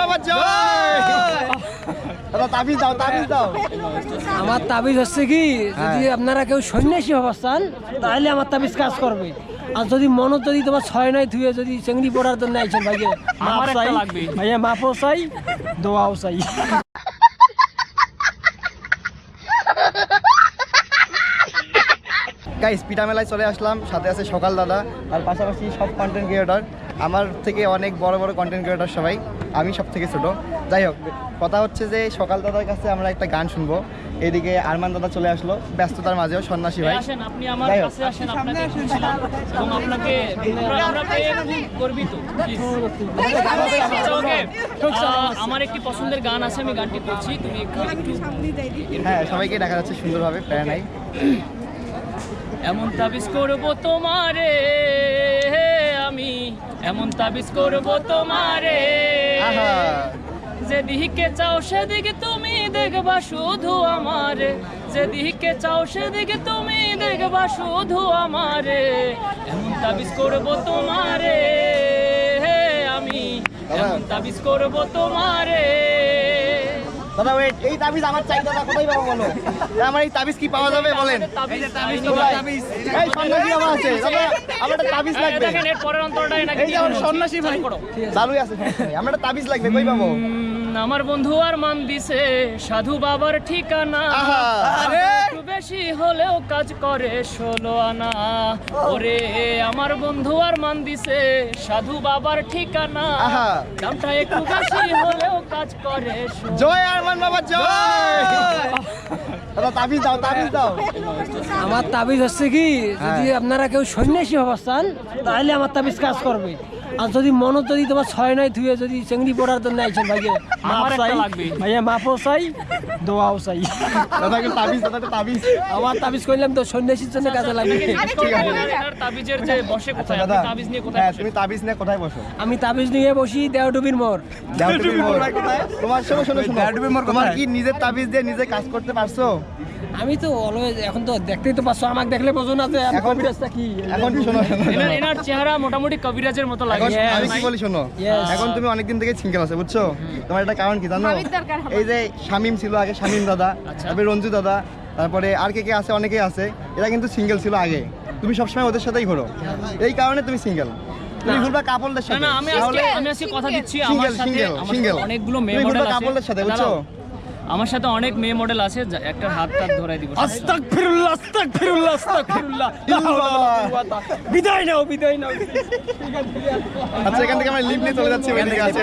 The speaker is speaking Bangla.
বাবার জয়! দাদা তাবিজ দাও তাবিজ দাও। আমার তাবিজ হচ্ছে কি যদি আপনারা কেউ সন্ন্যাসী হবার চান তাহলে আমার তাবিজ কাজ করবে। আর যদি মন যদি তোমার ছয় নয় ধুয়ে যদি চেংড়ি পড়ার জন্য আইছেন মাপ চাই। ভাইয়া মাপও চাই দোয়াও চাই। গাইস পিঠা মেলায় চলে আসলাম সাথে আছে সকাল দাদা আর পাশাপাশি সব কন্টেন্ট ক্রিয়েটর আমার থেকে অনেক বড় বড় কন্টেন্ট ক্রিয়েটর সবাই আমি সব থেকে ছোটো। যাই হোক কথা হচ্ছে যে সকাল দাদার কাছে আমরা একটা গান শুনব। এদিকে আরমান দাদা চলে আসলো ব্যস্ততার মাঝেও সন্ন্যাসী ভাই। আমার. আচ্ছা, আমার একটি পছন্দের গান আছে আমি গানটি করছি। তুমি হ্যাঁ সবাইকে দেখা যাচ্ছে সুন্দরভাবে প্যারা নাই। এমন তাবিজ করব তোমারে। এমন তাবিজ করব তোমারে। যেদিকে চাও সেদিকে তুমি দেখবা শুধু আমারে। যেদিকে চাও সেদিকে তুমি দেখবা শুধু আমারে। এমন তাবিজ করব তোমারে। আমি এমন তাবিজ করব তোমারে। দাদা ওয়েট এই তাবিজ আমার চাই দাদা কোথায় পাবো বলো? আমার এই তাবিজ কি পাওয়া যাবে বলেন? এই সন্ন্যাসী আমার আছে দাদা আমার একটা তাবিজ লাগবে। দেখেন এর পরের অন্তরটাই নাকি এই যে আমার সন্ন্যাসী ভাই। চালুই আছে আমার একটা তাবিজ লাগবে কই পাবো? আমার বন্ধু আর মান দিছে সাধু বাবার ঠিকানা। আহা। বেশি হলেও কাজ করে ষোলো আনা। ওরে আমার বন্ধু আর মান দিছে সাধু বাবার ঠিকানা। দামটা একটু বেশি হলেও কাজ করে জয় আরমান বাবা জয়। তাবিজ দাও তাবিজ দাও। আমার তাবিজ হচ্ছে কি যদি আপনারা কেউ সন্ন্যাসী চান তাহলে আমার তাবিজ কাজ করবে। আর যদি মন যদি তোমার ছয় নয় ধুয়ে যদি চেংড়ি পড়ার জন্য আইছেন মাপ চাই। ভাইয়া মাপও চাই দোয়াও চাই। দাদা একটা তাবিজ দাদা একটা তাবিজ। আমার তাবিজ করলাম তো সন্ন্যাসীর জন্য কাজে লাগবে। ঠিক আছে। তাবিজের যে বসে আচ্ছা কোথায়? তাবিজ নিয়ে কোথায় হ্যাঁ? তুমি তাবিজ নিয়ে কোথায় বসো? আমি তাবিজ নিয়ে বসি দেওডুবির মোড়। দাও তুমি মোর। তোমার শোনো শোনো শোনো। তোমার কি নিজের তাবিজ দিয়ে নিজে কাজ করতে পারছ? আমি তো অলওয়েজ এখন তো দেখতেই তো পাচ্ছ আমাকে দেখলে বোঝো না যে এখন- কবিরাজটা কি। এখন শোনো এনার চেহারা মোটামুটি কবিরাজের মতো লাগে এখন আমি কি বলি শোনো? এখন তুমি অনেকদিন থেকে সিঙ্গেল আছে বুঝছ? তোমার একটা কারণ কি জানো? এই যে শামিম ছিল আগে শামিম দাদা আচ্ছা। তারপরে রঞ্জু দাদা তারপরে আর কে কে আছে অনেকেই আছে এরা কিন্তু সিঙ্গেল ছিল আগে। তুমি সবসময় ওদের সাথেই ঘোরো। এই কারণে তুমি সিঙ্গেল। তুমি ঘুরবা কাপলদের না সাথে। না আমি আজকে আমি আজকে কথা দিচ্ছি আমার সাথে। অনেকগুলো মেয়ে তুমি মডেল ঘুরবা আছে। কাপলদের সাথে বুঝছ। আমার সাথে অনেক মেয়ে মডেল আছে একটা হাত টাত ধরাই দিব। আস্তাগফিরুল্লাহ আস্তাগফিরুল্লাহ আস্তাগফিরুল্লাহ। লা হাওলা ওয়ালা কুওয়াতা। বিদায় নাও বিদায় নাও। আচ্ছা এখান থেকে আমরা লিভ নিয়ে চলে যাচ্ছি এখান থেকে আছে